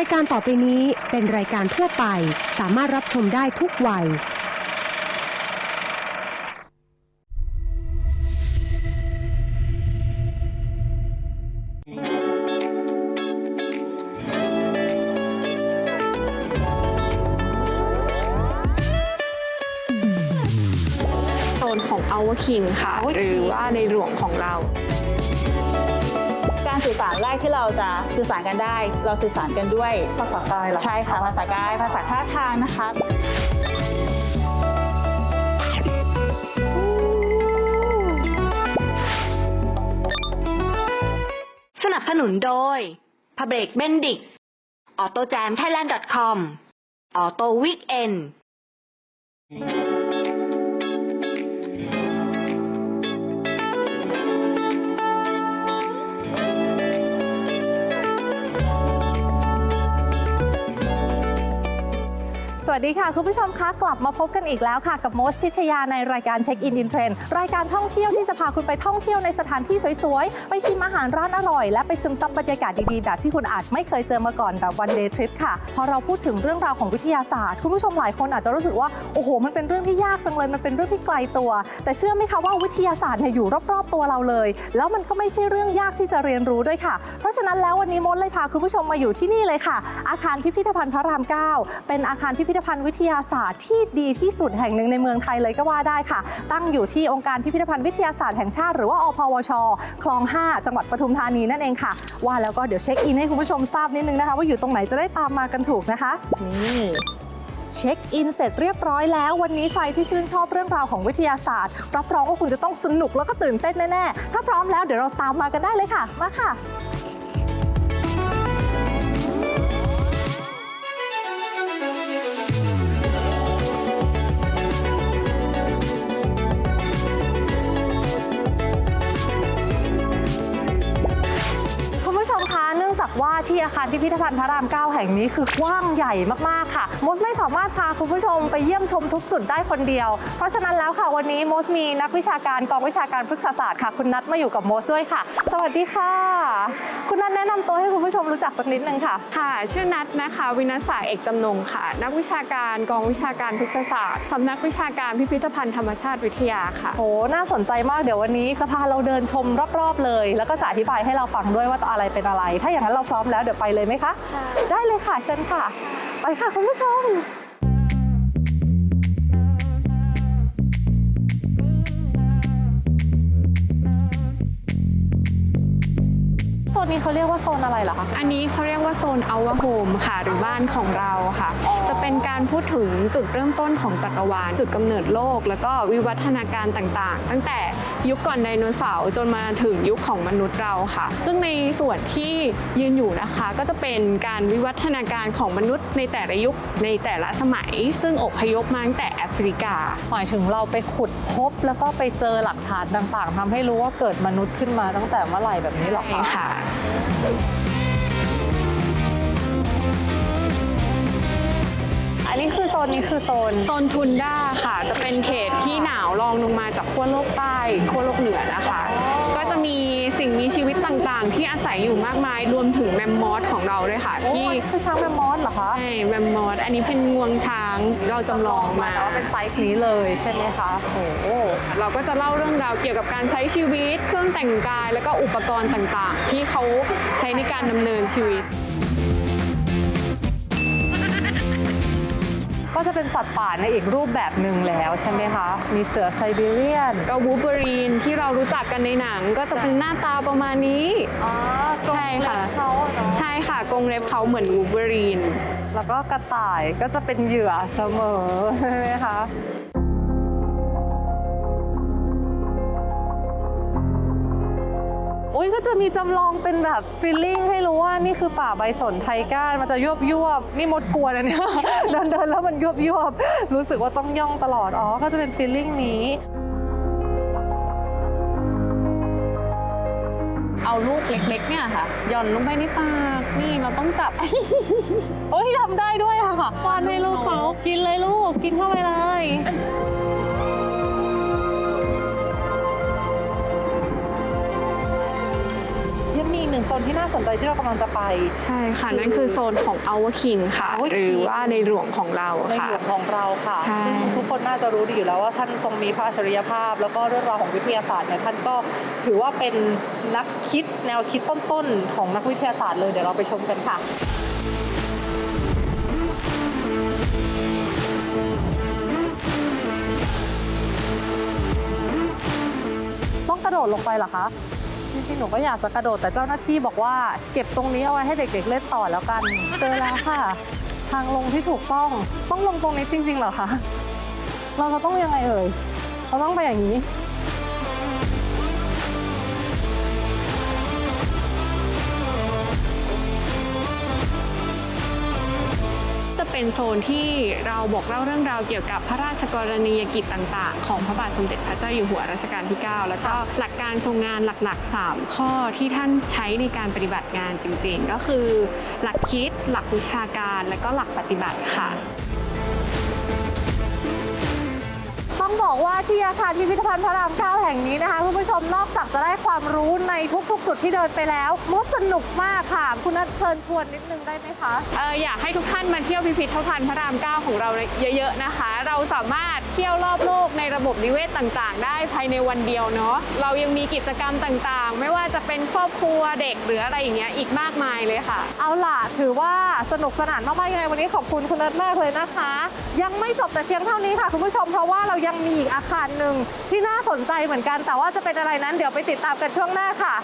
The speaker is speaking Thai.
ายการต่อไปนี้เป็นรายการทั่วไป สามารถรับชมได้ทุกวัย โซนของ Our King ค่ะ Our หรือ King ว่าในหลวงของเรา การสื่อสารแรกที่เราจะสื่อสารกันได้ เราสื่อสารกันด้วยภาษากายเหรอใช่ค่ะภาษากายภาษาท่าทางนะคะสนับสนุนโดยพ b เบรกเบนดิกออโตแจมไทยแลนด์ .com ออโตวิกเอน สวัสดีค่ะ คุณผู้ชมคะกลับมาพบกันอีกแล้วค่ะ กับโมสพิชยาในรายการเช็คอินดินเทรนรายการท่องเที่ยวที่จะพาคุณไปท่องเที่ยวในสถานที่สวยๆ ไปชิมอาหารร้านอร่อย และไปซึมซับบรรยากาศดีๆ แบบที่คุณอาจไม่เคยเจอมาก่อนแบบวันเดย์ทริปค่ะ พอเราพูดถึงเรื่องราวของวิทยาศาสตร์ คุณผู้ชมหลายคนอาจจะรู้สึกว่า โอ้โห มันเป็นเรื่องที่ยากจังเลยมันเป็นเรื่องที่ไกลตัว แต่เชื่อไหมคะว่าวิทยาศาสตร์เนี่ยอยู่รอบๆตัวเราเลย แล้วมันก็ไม่ใช่เรื่องยากที่จะเรียนรู้ด้วยค่ะ เพราะฉะนั้นแล้ววันนี้มดเลยพาคุณผู้ชมมาอยู่ที่นี่เลยค่ะ อาคารพิพิธภัณฑ์พระราม 9 เป็นอาคารพิพิธภัณฑ์วิทยาศาสตร์ที่ดีที่สุดแห่งหนึ่งในเมืองไทยเลยก็ว่าได้ค่ะ ตั้งอยู่ที่องค์การพิพิธภัณฑ์วิทยาศาสตร์แห่งชาติหรือว่าอพวช คลอง 5 จังหวัดปทุมธานีนั่นเองค่ะ ว่าแล้วก็เดี๋ยวเช็คอินให้คุณผู้ชมทราบนิดนึงนะคะ ว่าอยู่ตรงไหนจะได้ตามมากันถูกนะคะ นี่เช็คอินเสร็จเรียบร้อยแล้ววันนี้ใครที่ชื่นชอบเรื่องราวของวิทยาศาสตร์ รับรองว่าคุณจะต้องสนุกแล้วก็ตื่นเต้นแน่ๆ ถ้าพร้อมแล้วเดี๋ยวเราตามมากันได้เลยค่ะ มาค่ะ อาคารพิพิธภัณฑ์พระราม 9 แห่งนี้คือกว้างใหญ่มากๆค่ะมดไม่สามารถพาคุณผู้ชมไปเยี่ยมชมทุกจุดได้คนเดียว เพราะฉะนั้นแล้วค่ะวันนี้มดมีนักวิชาการกองวิชาการพฤกษศาสตร์ค่ะคุณนัทมาอยู่กับมดด้วยค่ะ สวัสดีค่ะ คุณนัทแนะนำตัวให้คุณผู้ชมรู้จักสักนิดนึงค่ะ ค่ะ ชื่อนัทนะคะ วินัสสายเอกจำนงค่ะ นักวิชาการกองวิชาการพฤกษศาสตร์สำนักวิชาการพิพิธภัณฑ์ธรรมชาติวิทยาค่ะโหน่าสนใจมากเดี๋ยววันนี้จะพาเราเดินชมรอบๆเลย แล้วก็จะอธิบายให้เราฟังด้วยว่าอะไรเป็นอะไร ถ้าอย่างนั้นเราพร้อมแล้วเดี๋ยวไปเลยไหมคะ ได้เลยค่ะเชิญค่ะ ไปค่ะคุณผู้ชมโซนนี้เขาเรียกว่าโซนอะไรเหรอคะ อันนี้เขาเรียกว่าโซน Our Home ค่ะ หรือบ้านของเราค่ะ จะเป็นการพูดถึงจุดเริ่มต้นของจักรวาล จุดกำเนิดโลก แล้วก็วิวัฒนาการต่างๆ ตั้งแต่ ยุคก่อนไดโนเสาร์จนมาถึงยุคของมนุษย์เราค่ะ ซึ่งในส่วนที่ยืนอยู่นะคะ ก็จะเป็นการวิวัฒนาการของมนุษย์ในแต่ละยุคในแต่ละสมัย ซึ่งอพยพมาตั้งแต่แอฟริกา หมายถึงเราไปขุดพบแล้วก็ไปเจอหลักฐานต่างๆทำให้รู้ว่าเกิดมนุษย์ขึ้นมาตั้งแต่เมื่อไหร่แบบนี้เหรอใช่คะค่ะ อันนี้คือโซนนี้คือโซน โซนทุนด้าค่ะ จะเป็นเขตที่หนาวรองลงมาจากขั้วโลกใต้ขั้วโลกเหนือนะคะ ก็จะมีสิ่งมีชีวิตต่างๆ ที่อาศัยอยู่มากมายรวมถึงแมมมอสของเราด้วยค่ะโอ้ที่ยคือช้างแมมมอสเหรอคะใช่แมมมอสอันนี้เป็นงวงช้างเราจำลองมา แต่ว่าเป็นไซส์นี้เลยใช่ไหมคะโอ้โหเราก็จะเล่าเรื่องราวเกี่ยวกับการใช้ชีวิต เครื่องแต่งกาย แล้วก็อุปกรณ์ต่างๆ ที่เขาใช้ในการดำเนินชีวิต ก็จะเป็นสัตว์ป่าในอีกรูปแบบหนึ่งแล้วใช่ไหมคะ มีเสือไซบีเรียนก็วูเบอรีนที่เรารู้จักกันในหนังก็จะเป็นหน้าตาประมาณนี้ อ๋อใช่ค่ะเขาอะเนาะใช่ค่ะกรงเล็บเขาเหมือนวูเบอรีน แล้วก็กระต่ายก็จะเป็นเหยื่อเสมอใช่ไหมคะ อุ้ยก็จะมีจำลองเป็นแบบฟีลลิ่งให้รู้ว่านี่คือป่าใบสนไทก้านมันจะยวบยวบนี่มดกลัวนะเนี่ยเดินเดินแล้วมันยวบยวบรู้สึกว่าต้องย่องตลอดอ๋อก็จะเป็นฟีลลิ่งนี้เอาลูกเล็กๆ เนี่ยค่ะหย่อนลงไปในปากนี่เราต้องจับ โอ้ยทำได้ด้วยค่ะป้อนให้ลูกเขากินเลยลูกกินเข้าไปเลย ยังมีอีกหนึ่งโซนที่น่าสนใจที่เรากำลังจะไป ใช่ค่ะ นั่นคือโซนของ Our King ค่ะ Our หรือ King ว่าในหลวงของเราในค่ะหลวงของเราค่ะใช่ ซึ่งทุกคนน่าจะรู้ดีอยู่แล้วว่าท่านทรงมีพระอัจฉริยภาพ แล้วก็เรื่องราวของวิทยาศาสตร์เนี่ยท่านก็ถือว่าเป็นนักคิดแนวคิดต้นๆของนักวิทยาศาสตร์เลยเดี๋ยวเราไปชมกันค่ะ ต้องกระโดดลงไปเหรอคะ จริงๆ หนูก็อยากจะกระโดดแต่เจ้าหน้าที่บอกว่า เก็บตรงนี้เอาไว้ให้เด็กๆ เล่นต่อแล้วกัน เจอแล้วค่ะ ทางลงที่ถูกต้อง ต้องลงตรงนี้จริงๆเหรอคะ เราจะต้องยังไงเอ่ย เราต้องไปอย่างนี้ เป็นโซนที่เราบอกเล่าเรื่องราวเกี่ยวกับพระราชกรณียกิจต่างๆ ของพระบาทสมเด็จพระเจ้าอยู่หัวรัชกาลที่ 9 แล้วก็หลักการทรงงานหลักๆ 3 ข้อที่ท่านใช้ในการปฏิบัติงานจริงๆ ก็คือ หลักคิด หลักวิชาการ และก็หลักปฏิบัติค่ะ ต้องบอกว่าที่อาคารพิพิธภัณฑ์พระราม 9 แห่งนี้นะคะคุณผู้ชมนอกจากจะได้ความรู้ในทุกๆ จุดที่เดินไปแล้วมดสนุกมากค่ะ คุณนัทเชิญชวนนิดนึงได้ไหมคะ เอ่ออยากให้ทุกท่านมาเที่ยวพิพิธภัณฑ์พระราม 9 ของเราเยอะๆนะคะ เราสามารถเที่ยวรอบโลกในระบบนิเวศต่างๆ ได้ภายในวันเดียวเนาะเรายังมีกิจกรรมต่างๆ ไม่ว่าจะเป็นครอบครัวเด็กหรืออะไรอย่างเงี้ยอีกมากมายเลยค่ะ เอาล่ะถือว่าสนุกสนานมากๆยังไงวันนี้ขอบคุณคุณนัทมากเลยนะคะ ยังไม่จบแต่เพียงเท่านี้ค่ะคุณผู้ชมเพราะว่าเรายังมีอีกอาคารหนึ่งที่น่าสนใจเหมือนกัน แต่ว่าจะเป็นอะไรนั้นเดี๋ยวไปติดตามกันช่วงหน้าค่ะ